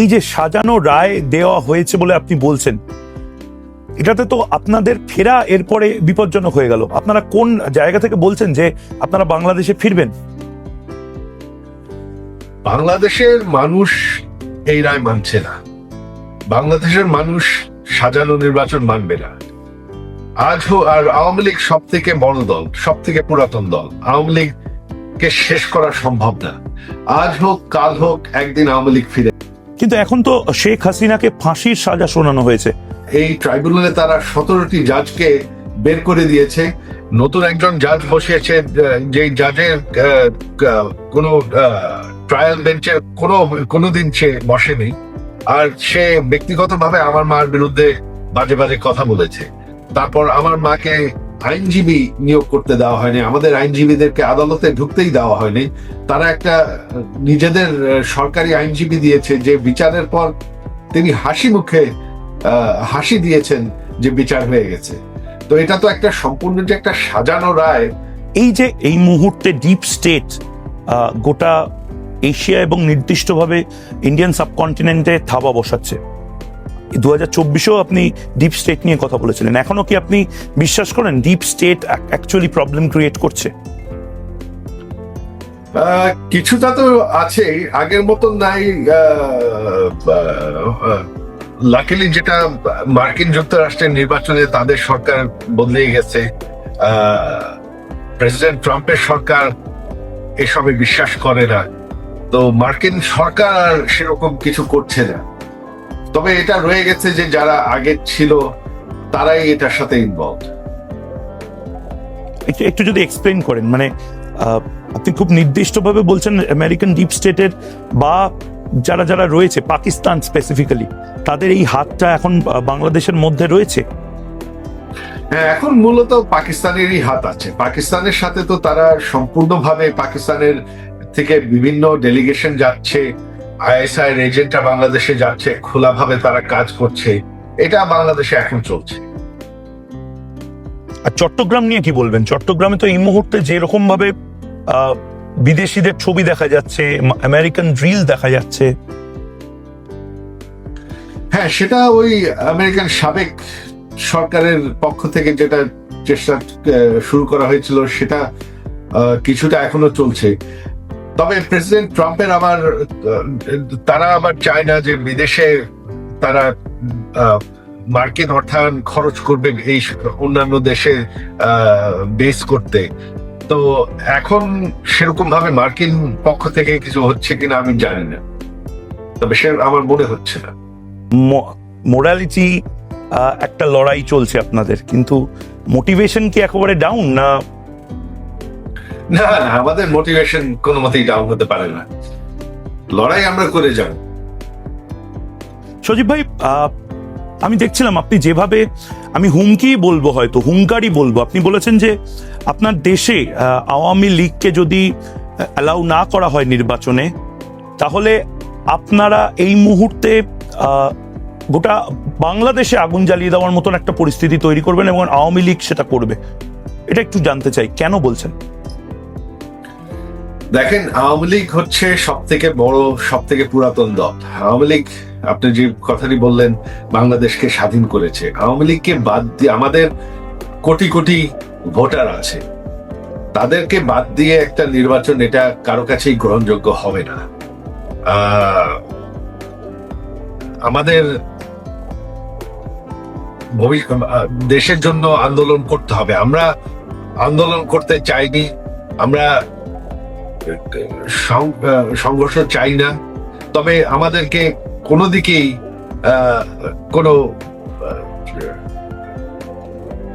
এই যে সাজানো রায় দেওয়া হয়েছে বলে আপনি বলছেন, এটাতে তো আপনাদের ফেরা এরপরে বিপজ্জনক হয়ে গেল। আপনারা কোন জায়গা থেকে বলছেন যে আপনারা বাংলাদেশে ফিরবেন? বাংলাদেশের মানুষ এই রায় মানছে না। বাংলাদেশের মানুষ সাজানো নির্বাচন মানবে না। আজ আর আওয়ামী লীগ সব থেকে বড় দল সব থেকে পুরাতন দল, আওয়ামী লীগ কে শেষ করা সম্ভব না। আজ হোক, কাল হোক, একদিন আওয়ামী লীগ ফিরে কিন্তু এখন তো শেখ হাসিনাকে ফাঁসির সাজা শোনানো হয়েছে। এই ট্রাইব্যুনালে তারা সতেরোটি জাজকে বের করে দিয়েছে। নতুন একজন জাজ বসিয়েছে যে জাজের কোনো ট্রায়াল বেঞ্চে কোনো, কোনোদিন সে বসেনি। আর সে ব্যক্তিগতভাবে আমার মার বিরুদ্ধে বাজে বাজে কথা বলেছে। তারপর আমার মাকে আইনজীবী নিয়োগ করতে দেওয়া হয়নি, আমাদের আইনজীবীদেরকে আদালতে ঢুকতেই দেওয়া হয়নি। তারা একটা, নিজেদের সরকারি আইনজীবী দিয়েছে যে বিচারের পর তিনি হাসি মুখে হাসি দিয়েছেন যে বিচার হয়ে গেছে। তো এটা তো একটা সম্পূর্ণ যে একটা সাজানো রায়। এই যে এই মুহূর্তে ডিপ স্টেট গোটা এশিয়া এবং নির্দিষ্টভাবে ইন্ডিয়ান সাবকন্টিনেন্টে থাবা বসাচ্ছে দু হাজার চব্বিশেও আপনি ডিপ স্টেট নিয়ে কথা বলেছিলেন। এখনও কি আপনি বিশ্বাস করেন deep state actually problem create করছে? কিছুটা তো আছে আগের মতন নাই লাকিলি যেটা মার্কিন যুক্তরাষ্ট্রের নির্বাচনে তাদের সরকার বদলে গেছে প্রেসিডেন্ট ট্রাম্পের সরকার এসবে বিশ্বাস করে না। তো মার্কিন সরকার সেরকম কিছু করছে না। তবে এটা রয়ে গেছে যে যারা আগে ছিল তারাই এটার সাথে ইনভলভ একটু যদি এক্সপ্লেন করেন মানে আপনি খুব নির্দিষ্টভাবে বলছেন আমেরিকান ডিপ স্টেটের বা যারা যারা রয়েছে পাকিস্তান স্পেসিফিক্যালি তাদের এই হাতটা এখন বাংলাদেশের মধ্যে রয়েছে? হ্যাঁ এখন মূলত পাকিস্তানেরই হাত আছে। পাকিস্তানের সাথে তো তারা সম্পূর্ণভাবে পাকিস্তানের থেকে বিভিন্ন ডেলিগেশন যাচ্ছে। আইএসআই এর এজেন্টরা বাংলাদেশে যাচ্ছে খোলাভাবে তারা কাজ করছে। এটা বাংলাদেশে এখন চলছে। আর চট্টগ্রাম নিয়ে কি বলবেন? চট্টগ্রামে তো এই মুহূর্তে যেরকম ভাবে আহ, বিদেশিদের ছবি দেখা যাচ্ছে আমেরিকান ড্রিল দেখা যাচ্ছে। হ্যাঁ সেটা ওই আমেরিকান সাবেক সরকারের পক্ষ থেকে যেটা চেষ্টা শুরু করা হয়েছিল সেটা কিছুটা এখনও চলছে। তবে প্রেসিডেন্ট ট্রাম্পের আবার তারা আবার চায় না যে বিদেশে তারা মার্কিন অর্থায়ন খরচ করবে এই অন্যান্য দেশে বেস করতে। তো এখন সেরকম ভাবে মার্কিন পক্ষ থেকে কিছু হচ্ছে কিনা আমি জানি না। তবে সে আমার মনে হচ্ছে না। মোরালিটি একটা লড়াই চলছে আপনাদের। কিন্তু মোটিভেশন কি একেবারে ডাউন না না না আমাদের মোটিভেশন কোনো মতেই ডাউন হতে পারে না। লড়াই আমরা করে যাব। সজীব ভাই আমি দেখছিলাম আপনি যেভাবে, আমি হুমকি বলব হয়তো, হুঙ্কারই বলব। আপনি বলেছেন যে আপনার দেশে আওয়ামী লীগকে যদি অ্যালাউ না করা হয় নির্বাচনে, তাহলে আপনারা এই মুহূর্তে গোটা বাংলাদেশে আগুন জ্বালিয়ে দেওয়ার মতন একটা পরিস্থিতি তৈরি করবেন এবং আওয়ামী লীগ সেটা করবে। এটা একটু জানতে চাই, কেন বলছেন? দেখেন, আওয়ামী লীগ হচ্ছে সব থেকে বড় সব থেকে পুরাতন দল। আওয়ামী লীগ, আপনি যে কথাটি বললেন, বাংলাদেশকে স্বাধীন করেছে। আওয়ামী লীগকে বাদ দিয়ে আমাদের কোটি কোটি ভোটার আছে। তাদেরকে বাদ দিয়ে একটা নির্বাচন, এটা কারও কাছেই গ্রহণযোগ্য হবে না। আমাদের দেশের জন্য আন্দোলন করতে হবে। আমরা আন্দোলন করতে চাইনি, আমরা সংঘর্ষ চাই না। তবে আমাদেরকে কোনো দিকেই কোনো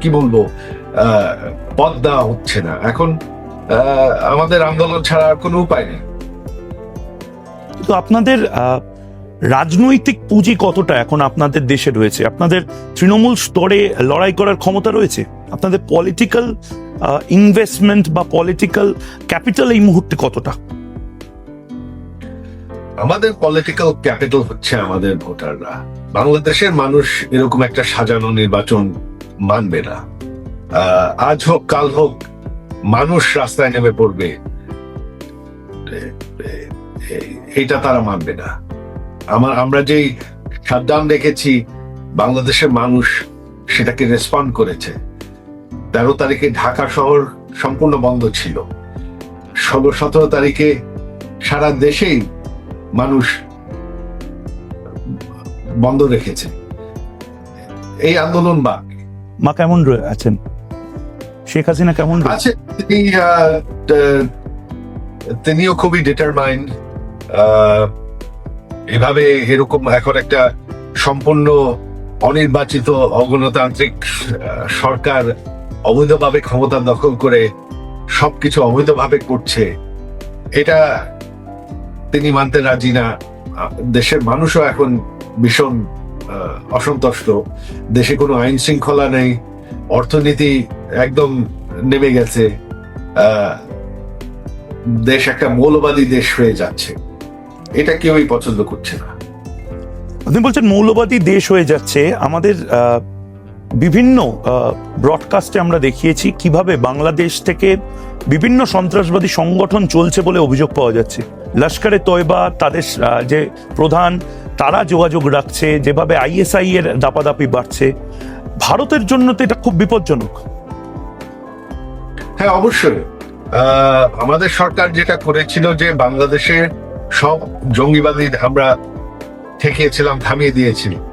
কি বলব পথ দেওয়া হচ্ছে না। এখন আমাদের আন্দোলন ছাড়া কোনো উপায় নেই। কিন্তু আপনাদের রাজনৈতিক পুঁজি কতটা এখন আপনাদের দেশে রয়েছে? আপনাদের তৃণমূল স্তরে লড়াই করার ক্ষমতা রয়েছে? আপনাদের পলিটিক্যাল ইনভেস্টমেন্ট বা পলিটিক্যাল ক্যাপিটাল এই মুহূর্তে কতটা? আমাদের পলিটিক্যাল ক্যাপিটাল হচ্ছে আমাদের ভোটাররা। বাংলাদেশের মানুষ এরকম একটা সাজানো নির্বাচন মানবে না। আজ হোক, কাল হোক, মানুষ রাস্তায় নেমে পড়বে। এ- এ- এ- এইটা তারা মানবে না। আমার, আমরা যেই শাটডাউন দেখেছি বাংলাদেশের মানুষ সেটাকে রেসপন্ড করেছে। তেরো তারিখে ঢাকা শহর সম্পূর্ণ বন্ধ ছিল। ষোলো সতেরো তারিখে সারা দেশেই মানুষ বন্ধ রেখেছে। এই আন্দোলন বা মা কেমন আছেন? শেখ হাসিনা কেমন আছে তিনি তিনিও খুবই ডিটারমাইন্ড এভাবে এরকম এখন একটা সম্পূর্ণ অনির্বাচিত অগণতান্ত্রিক সরকার অবৈধভাবে ক্ষমতা দখল করে সবকিছু অবৈধভাবে করছে, এটা তিনি মানতে রাজি না। দেশের মানুষও এখন ভীষণ অসন্তুষ্ট। দেশে কোনো আইন শৃঙ্খলা নেই, অর্থনীতি একদম নেমে গেছে দেশ একটা মৌলবাদী দেশ হয়ে যাচ্ছে। এটা কেউই পছন্দ করছে না। আপনি বলছেন মৌলবাদী দেশ হয়ে যাচ্ছে। আমাদের বিভিন্ন ব্রডকাস্টে আমরা দেখিয়েছি কীভাবে বাংলাদেশ থেকে বিভিন্ন সন্ত্রাসবাদী সংগঠন চলছে বলে অভিযোগ পাওয়া যাচ্ছে। লস্করে তয়বা তাদের যে প্রধান তারা যোগাযোগ রাখছে যেভাবে আইএসআই এর দাপাদাপি বাড়ছে। ভারতের জন্য তো এটা খুব বিপজ্জনক। হ্যাঁ অবশ্যই। আমাদের সরকার যেটা করেছিল যে বাংলাদেশে সব জঙ্গিবাদী আমরা ঠেকিয়েছিলাম থামিয়ে দিয়েছি আহ,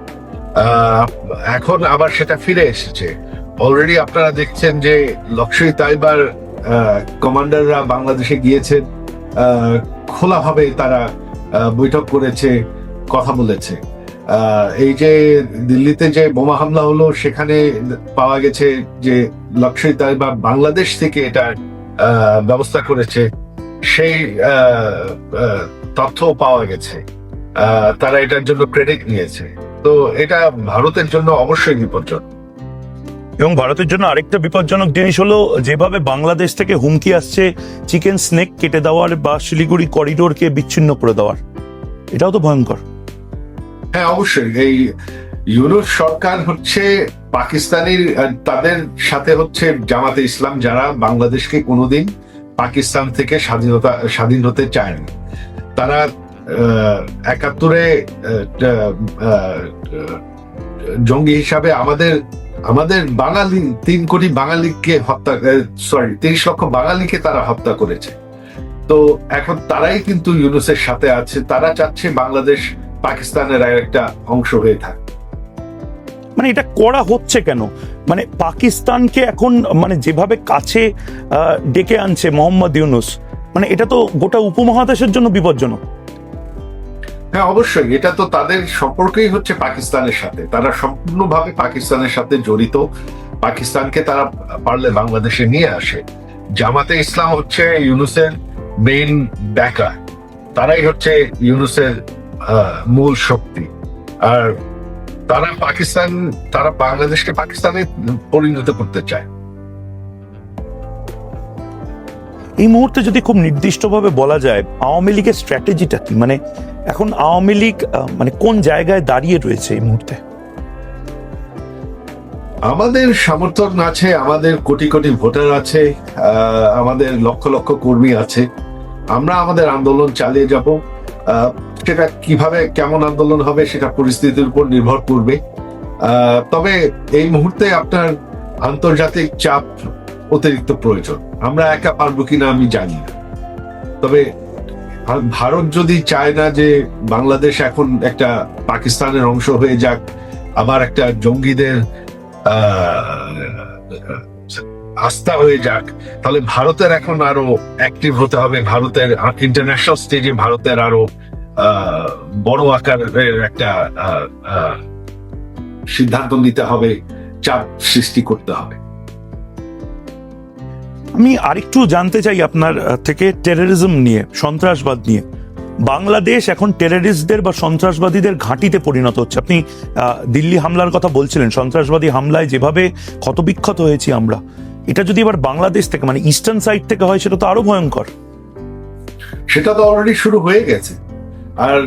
এখন আবার সেটা ফিরে এসেছে। অলরেডি আপনারা দেখছেন যে লক্ষ্মী তাইবার কমান্ডাররা বাংলাদেশে গিয়েছেন খোলাভাবে তারা বৈঠক করেছে, কথা বলেছে। এই যে দিল্লিতে যে বোমা হামলা হলো, সেখানে পাওয়া গেছে যে লক্ষ্মী তাইবা বাংলাদেশ থেকে এটা ব্যবস্থা করেছে, সেই তথ্য পাওয়া গেছে। তারা এটার জন্য ক্রেডিট নিয়েছে। তো এটা ভারতের জন্য অবশ্যই বিপজ্জনক। এবং ভারতের জন্য আরেকটা বিপজ্জনক জিনিস হলো যেভাবে বাংলাদেশ থেকে হুমকি আসছে চিকেন স্নেক কেটে দেওয়ার বা শিলিগুড়ি করিডোরকে বিচ্ছিন্ন করে দেওয়ার। এটাও তো ভয়ঙ্কর। হ্যাঁ অবশ্যই। এই ইউরোপ সরকার হচ্ছে পাকিস্তানের তাদের সাথে হচ্ছে জামাতে ইসলাম যারা বাংলাদেশকে কোনোদিন পাকিস্তান থেকে স্বাধীনতা স্বাধীন হতে চায়নি। তারা আহ, একাত্তরে জঙ্গি হিসাবে আমাদের আমাদের বাঙালি, তিন কোটি বাঙালিকে হত্যা সরি তিরিশ লক্ষ বাঙালিকে তারা হত্যা করেছে। তো এখন তারাই কিন্তু ইউনুসের সাথে আছে, তারা চাচ্ছে বাংলাদেশ পাকিস্তানের একটা অংশ হয়ে থাকে। মানে এটা করা হচ্ছে কেন? মানে পাকিস্তানকে এখন মানে যেভাবে কাছে ডেকে আনছে মোহাম্মদ ইউনুস মানে এটা তো গোটা উপমহাদেশের জন্য বিপজ্জনক। হ্যাঁ অবশ্যই। এটা তো তাদের সম্পর্কই হচ্ছে পাকিস্তানের সাথে। তারা সম্পূর্ণভাবে পাকিস্তানের সাথে জড়িত। পাকিস্তানকে তারা পারলে বাংলাদেশে নিয়ে আসে। জামাতে ইসলাম হচ্ছে ইউনুসের মেইন ব্যাকার তারাই হচ্ছে ইউনুসের মূল শক্তি। আর তারা পাকিস্তান, তারা বাংলাদেশকে পাকিস্তানে পরিণত করতে চায়। এই মুহূর্তে যদি খুব নির্দিষ্টভাবে বলা যায় আওয়ামী লীগের স্ট্র্যাটেজিটা কি? মানে এখন আওয়ামী লীগ মানে কোন জায়গায় দাঁড়িয়ে রয়েছে এই মুহূর্তে? আমাদের সমর্থন আছে, আমাদের কোটি কোটি ভোটার আছে আমাদের লক্ষ লক্ষ কর্মী আছে। আমরা আমাদের আন্দোলন চালিয়ে যাব। সেটা কীভাবে, কেমন আন্দোলন হবে সেটা পরিস্থিতির উপর নির্ভর করবে। তবে এই মুহূর্তে আপনার আন্তর্জাতিক চাপ অতিরিক্ত প্রয়োজন। আমরা একা পারব কিনা আমি জানি না। তবে ভারত যদি চায় না যে বাংলাদেশ এখন একটা পাকিস্তানের অংশ হয়ে যাক, আবার একটা জঙ্গিদের আস্থা হয়ে যাক, তাহলে ভারতের এখন আরও অ্যাক্টিভ হতে হবে। ভারতের ইন্টারন্যাশনাল স্টেজে ভারতের আরও বড় আকারের একটা সিদ্ধান্ত নিতে হবে, চাপ সৃষ্টি করতে হবে। আমি আরেকটু জানতে চাই আপনার থেকে টেররিজম নিয়ে, সন্ত্রাসবাদ নিয়ে। বাংলাদেশ এখন টেররিস্টদের বা সন্ত্রাসবাদীদের ঘাঁটিতে পরিণত হচ্ছে। আপনি দিল্লি হামলার কথা বলছিলেন, সন্ত্রাসবাদী হামলায় যেভাবে ক্ষতবিক্ষত হয়েছি আমরা। এটা যদি এবার বাংলাদেশ থেকে মানে ইস্টার্ন সাইড থেকে হয়, সেটা তো আরও ভয়ঙ্কর। সেটা তো অলরেডি শুরু হয়ে গেছে। আর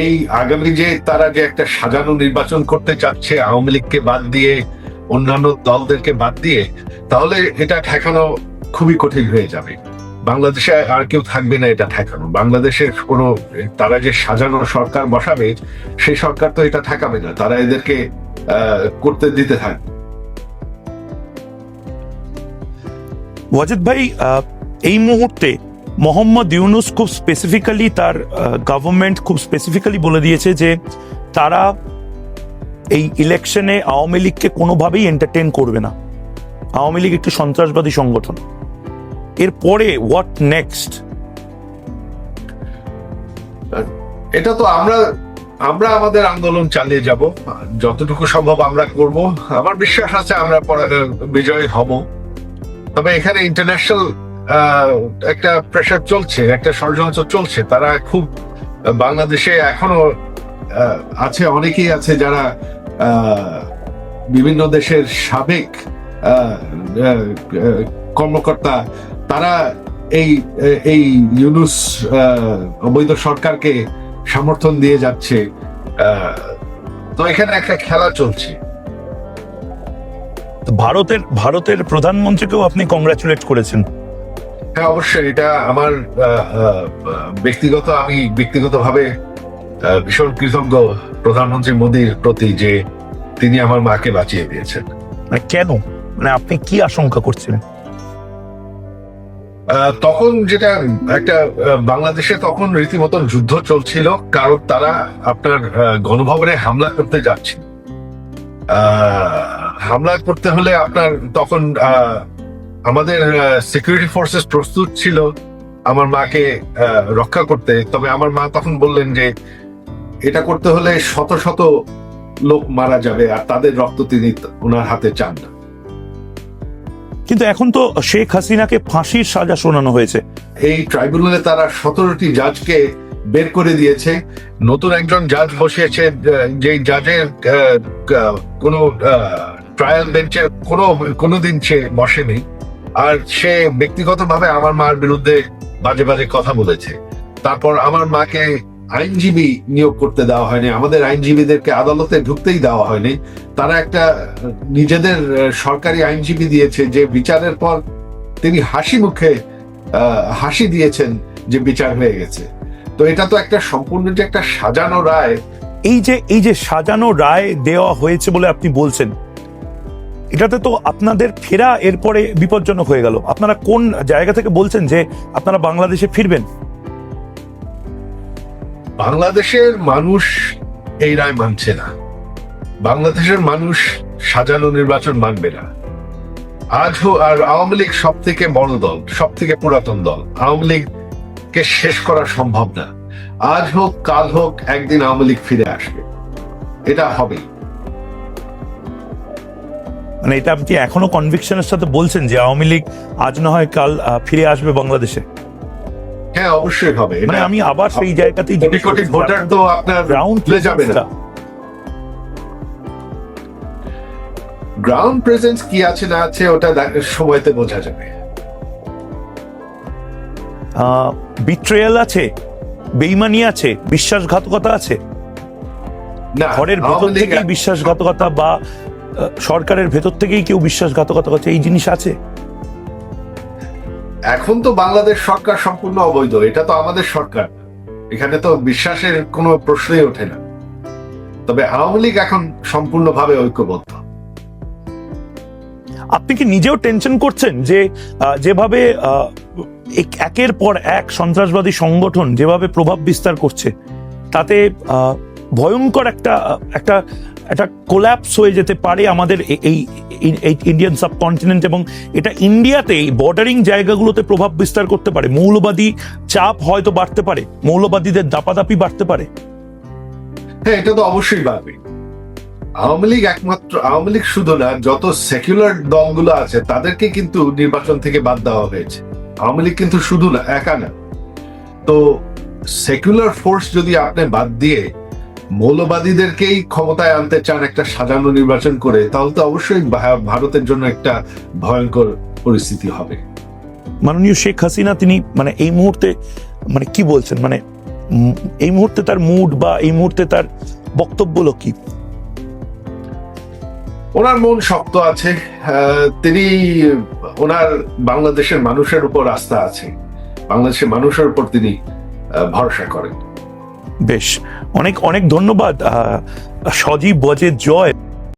এই আগামী যে তারা যে একটা সাজানো নির্বাচন করতে চাচ্ছে, আওয়ামী লীগকে বাদ দিয়ে অন্যান্য দলদেরকে বাদ দিয়ে, তাহলে এটা ঠেকানো খুবই কঠিন হয়ে যাবে। বাংলাদেশে আর কেউ থাকবে না এটা ঠেকানো। বাংলাদেশের কোনো, তারা যে সাজানো সরকার বসাবে, সেই সরকার তো এটা ঠেকাবে না। তারা এদেরকে করতে দিতে থাকবে ওয়াজেদ ভাই এই মুহূর্তে মোহাম্মদ ইউনুস খুব স্পেসিফিক্যালি তার গভর্নমেন্ট খুব স্পেসিফিক্যালি বলে দিয়েছে যে তারা এই ইলেকশনে আওয়ামী লীগকে কোনোভাবেই এন্টারটেন করবে না। আওয়ামী লীগ একটি সন্ত্রাসবাদী সংগঠন। এরপরে হোয়াট নেক্সট এটা তো আমরা আমরা আমাদের আন্দোলন চালিয়ে যাব। যতটুকু সম্ভব আমরা করব। আমার বিশ্বাস আছে আমরা বিজয়ী হব। তবে এখানে ইন্টারন্যাশনাল একটা প্রেশার চলছে, একটা ষড়যন্ত্র চলছে। তারা খুব, বাংলাদেশে এখনও আছে, অনেকেই আছে যারা বিভিন্ন দেশের সাবেক কর্মকর্তা তারা এই এই ইউনুস অবৈধ সরকারকে সমর্থন দিয়ে যাচ্ছে। তো এখানে একটা খেলা চলছে। ভারতের ভারতের প্রধানমন্ত্রীকেও আপনি কংগ্রাচুলেট করেছেন। হ্যাঁ অবশ্যই। এটা আমার ব্যক্তিগত আমি ব্যক্তিগতভাবে ভীষণ কৃতজ্ঞ প্রধানমন্ত্রী মোদীর প্রতি যে তিনি আমার মাকে বাঁচিয়ে দিয়েছেন। মানে কেন? মানে আপনি কি আশঙ্কা করছিলেন? তখন যেটা একটা বাংলাদেশে তখন রীতিমতন যুদ্ধ চলছিল কারণ তারা আপনার গণভবনে হামলা করতে যাচ্ছিল। হামলা করতে হলে আপনার তখন আহ, আমাদের সিকিউরিটি ফোর্সেস প্রস্তুত ছিল আমার মাকে আহ, রক্ষা করতে। তবে আমার মা তখন বললেন যে এটা করতে হলে শত শত লোক মারা যাবে আর তাদের রক্ত তিনি ওনার হাতে চান না। কিন্তু এখন তো শেখ হাসিনাকে ফাঁসির সাজা শোনানো হয়েছে। এই ট্রাইব্যুনালে তারা সতেরোটি জাজকে বের করে দিয়েছে। নতুন একজন জাজ বসিয়েছে যে জাজের কোনো ট্রায়াল বেঞ্চে কোনো কোনোদিন সে বসেনি। আর সে ব্যক্তিগতভাবে আমার মার বিরুদ্ধে বাজে বাজে কথা বলেছে। তারপর আমার মাকে আইনজীবী নিয়োগ করতে দেওয়া হয়নি। আমাদের আইনজীবীদেরকে আদালতে ঢুকতেই দেওয়া হয়নি। তারা একটা, নিজেদের সরকারি আইনজীবী দিয়েছে যে বিচারের পর তিনি হাসি মুখে হাসি দিয়েছেন যে বিচার হয়ে গেছে। তো এটা তো একটা সম্পূর্ণ যে একটা সাজানো রায়। এই যে এই যে সাজানো রায় দেওয়া হয়েছে বলে আপনি বলছেন, এটাতে তো আপনাদের ফেরা এরপরে বিপজ্জনক হয়ে গেল। আপনারা কোন জায়গা থেকে বলছেন যে আপনারা বাংলাদেশে ফিরবেন? বাংলাদেশের মানুষ এই রায় মানছে না। বাংলাদেশের মানুষ সাজানো নির্বাচন মানবে না। আজ আর আওয়ামী লীগ সব থেকে বড় দল সব থেকে পুরাতন দল, আওয়ামী লীগকে শেষ করা সম্ভব না। আজ হোক, কাল হোক, একদিন আওয়ামী লীগ ফিরে আসবে। এটা হবেই। মানে এটা আপনি এখনও কনভিকশনের সাথে বলছেন যে আওয়ামী লীগ আজ না হয় কাল ফিরে আসবে বাংলাদেশে। হ্যাঁ অবশ্যই হবে। মানে আমি আবার সেই জায়গাতেই কোটি কোটি ভোটার তো আপনার গ্রাউন্ড যাবে না। গ্রাউন্ড প্রেজেন্স কি আছে না আছে ওটা সময়তে বোঝা যাবে। বিট্রেয়াল আছে বেইমানি আছে বিশ্বাসঘাতকতা আছে? না ঘরের ভেতর থেকেই বিশ্বাসঘাতকতা বা সরকারের ভেতর থেকেই কেউ বিশ্বাসঘাতকতা করছে এই জিনিস আছে? এখন তো বাংলাদেশ সরকার সম্পূর্ণ অবৈধ, এটা তো আমাদের সরকার। এখানে তো বিশ্বাসের কোনো প্রশ্নই ওঠে না। তবে আওয়ামী লীগ এখন সম্পূর্ণভাবে ঐক্যবদ্ধ। আপনি কি নিজেও টেনশন করছেন যে যেভাবে একের পর এক সন্ত্রাসবাদী সংগঠন যেভাবে প্রভাব বিস্তার করছে, তাতে ভয়ঙ্কর একটা একটা একটা কোল্যাপস হয়ে যেতে পারে আমাদের এই ইন্ডিয়ান সাবকন্টিনেন্ট এবং এটা ইন্ডিয়াতে বর্ডারিং জায়গাগুলোতে প্রভাব বিস্তার করতে পারে। মৌলবাদী চাপ হয়তো বাড়তে পারে, মৌলবাদীদের দাপাদাপি বাড়তে পারে। হ্যাঁ এটা তো অবশ্যই বাড়বে। আওয়ামী লীগ একমাত্র, আওয়ামী লীগ শুধু না, যত সেকুলার দলগুলো আছে, তাদেরকে কিন্তু নির্বাচন থেকে বাদ দেওয়া হয়েছে। আওয়ামী লীগ কিন্তু শুধু না, একা না। তো সেকুলার ফোর্স যদি আপনি বাদ দিয়ে মৌলবাদীদেরকেই ক্ষমতায় আনতে চান একটা সাজানো নির্বাচন করে তাহলে তো অবশ্যই ভারতের জন্য একটা ভয়ঙ্কর পরিস্থিতি হবে। মাননীয় শেখ হাসিনা তিনি মানে এই মুহূর্তে মানে কি বলছেন? মানে এই মুহূর্তে তার মুড বা এই মুহূর্তে তার বক্তব্যগুলো কি? ওনার মন শক্ত আছে তিনি ওনার বাংলাদেশের মানুষের উপর আস্থা আছে। বাংলাদেশের মানুষের উপর তিনি ভরসা করেন। বেশ অনেক অনেক ধন্যবাদ সজীব বজের জয়।